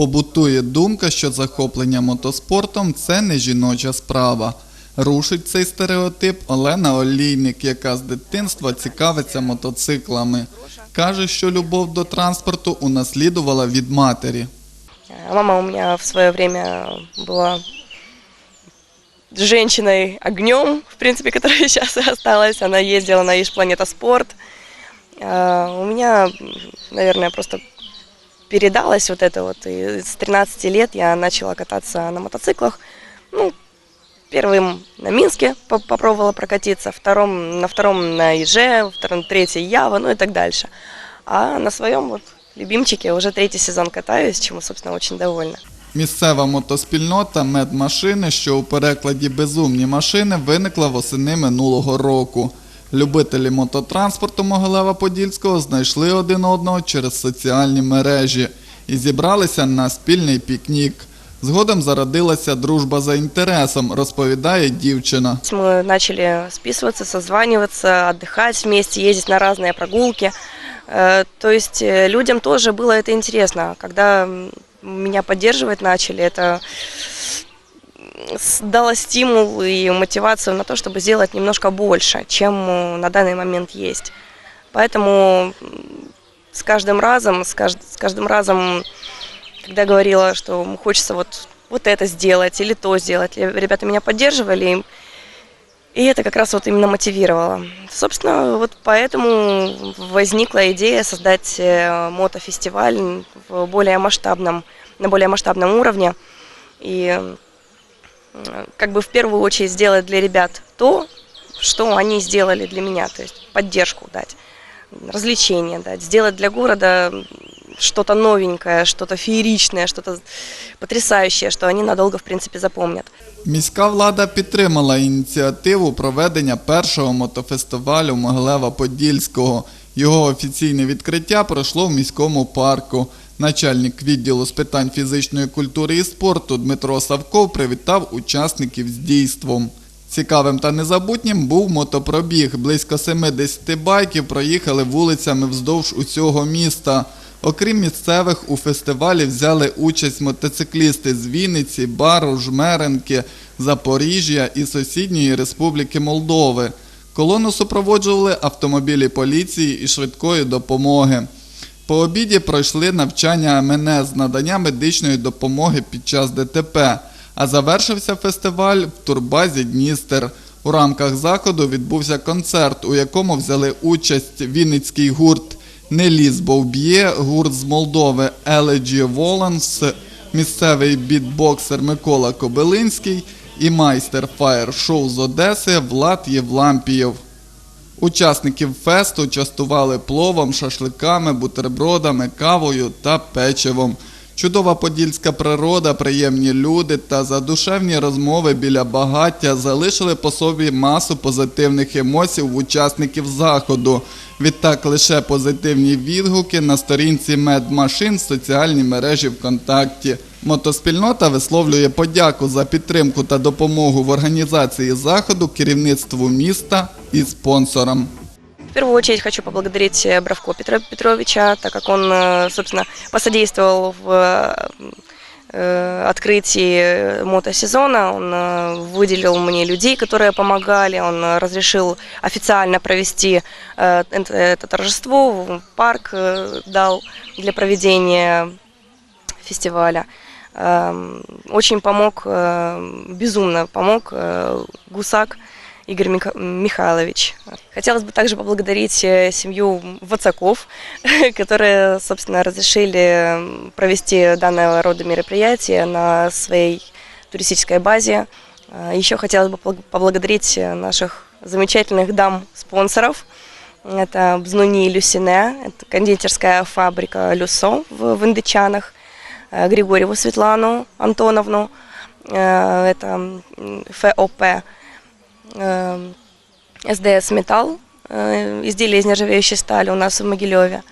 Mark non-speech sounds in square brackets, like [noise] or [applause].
Побутує думка, що захоплення мотоспортом це не жіноча справа. Рушить цей стереотип Олена Олійник, яка з дитинства цікавиться мотоциклами. Каже, що любов до транспорту унаслідувала від матері. Мама у меня в свое время была женщиной огнем, в принципе, [laughs] которая сейчас и осталась. Она ездила на Иж Планета Спорт. У меня, наверное, просто передалось вот это вот. И с 13 лет я начала кататься на мотоциклах. Ну, первым на Минске по- попробовала прокатиться, втором, на втором на Иже, втором, третий Ява, ну и так дальше. А на своем вот любимчике уже третий сезон катаюсь, чему, собственно, очень довольна. Місцева мотоспільнота медмашини, що у перекладі безумні машини, виникла восени минулого року. Любителі мототранспорту Могилева Подільського знайшли один одного через соціальні мережі і зібралися на спільний пікнік. Згодом зародилася дружба за інтересом, розповідає дівчина. Мы начали списываться, созваниваться, отдыхать вместе, ездить на разные прогулки. Э, То есть э, людям тоже было это интересно. Когда м, меня поддерживать начали, это с- Дало стимул и мотивацию на то, чтобы сделать немножко больше, чем э, на данный момент есть. Поэтому с каждым разом, с, кажд- с каждым разом, когда говорила, что хочется вот, вот это сделать или то сделать, ребята меня поддерживали, и это как раз вот именно мотивировало. Собственно, вот поэтому возникла идея создать э, мотофестиваль в более масштабном, на более масштабном уровне. И как бы в первую очередь сделать для ребят то, что они сделали для меня, то есть поддержку дать, развлечения дать, сделать для города что-то новенькое, что-то фееричное, что-то потрясающее, что они надолго, в принципе, запомнят. Міська влада підтримала ініціативу проведення першого мотофестивалю Могилева-Подільського. Його офіційне відкриття пройшло в міському парку. Начальник відділу з питань фізичної культури і спорту Дмитро Савков привітав учасників з дійством. Цікавим та незабутнім був мотопробіг. Близько 70 байків проїхали вулицями вздовж усього міста. Окрім місцевих, у фестивалі взяли участь мотоциклісти з Вінниці, Бару, Жмеренки, Запоріжжя і сусідньої Республіки Молдови. Колону супроводжували автомобілі поліції і швидкої допомоги. По обіді пройшли навчання МНС з надання медичної допомоги під час ДТП, а завершився фестиваль в турбазі Дністер. У рамках заходу відбувся концерт, у якому взяли участь Вінницький гурт Неліс Бовб'є, гурт з Молдови Еледжі Воланс, місцевий бітбоксер Микола Кобилинський і майстер фаєр-шоу з Одеси Влад Євлампієв. Учасників фесту частували пловом, шашликами, бутербродами, кавою та печивом. Чудова подільська природа, приємні люди та задушевні розмови біля багаття залишили по собі масу позитивних емоцій в учасників заходу. Відтак лише позитивні відгуки на сторінці медмашин в соціальній мережі ВКонтакті. Мотоспільнота висловлює подяку за підтримку та допомогу в організації заходу керівництву міста і спонсорам. В первую очередь хочу поблагодарить э, Бравко Петра Петровича, так как он, э, собственно, посодействовал в э, открытии мотосезона. Он э, выделил мне людей, которые помогали. Он э, разрешил официально провести э, это, это торжество. Парк э, дал для проведения фестиваля. Эм, Очень помог, э, безумно помог э, Гусак Игорь Миха- Михайлович. Хотелось бы также поблагодарить э, семью Вацаков, [laughs] которые, собственно, разрешили провести данного рода мероприятие на своей туристической базе. Э, Еще хотелось бы поблагодарить э, наших замечательных дам-спонсоров. Это Бзнуни и Люсине, это кондитерская фабрика Люсо в, Индычанах, э, Григорьеву Светлану Антоновну, это ФОП, СДС Металл, э, изделия из нержавеющей стали у нас в Могилеве.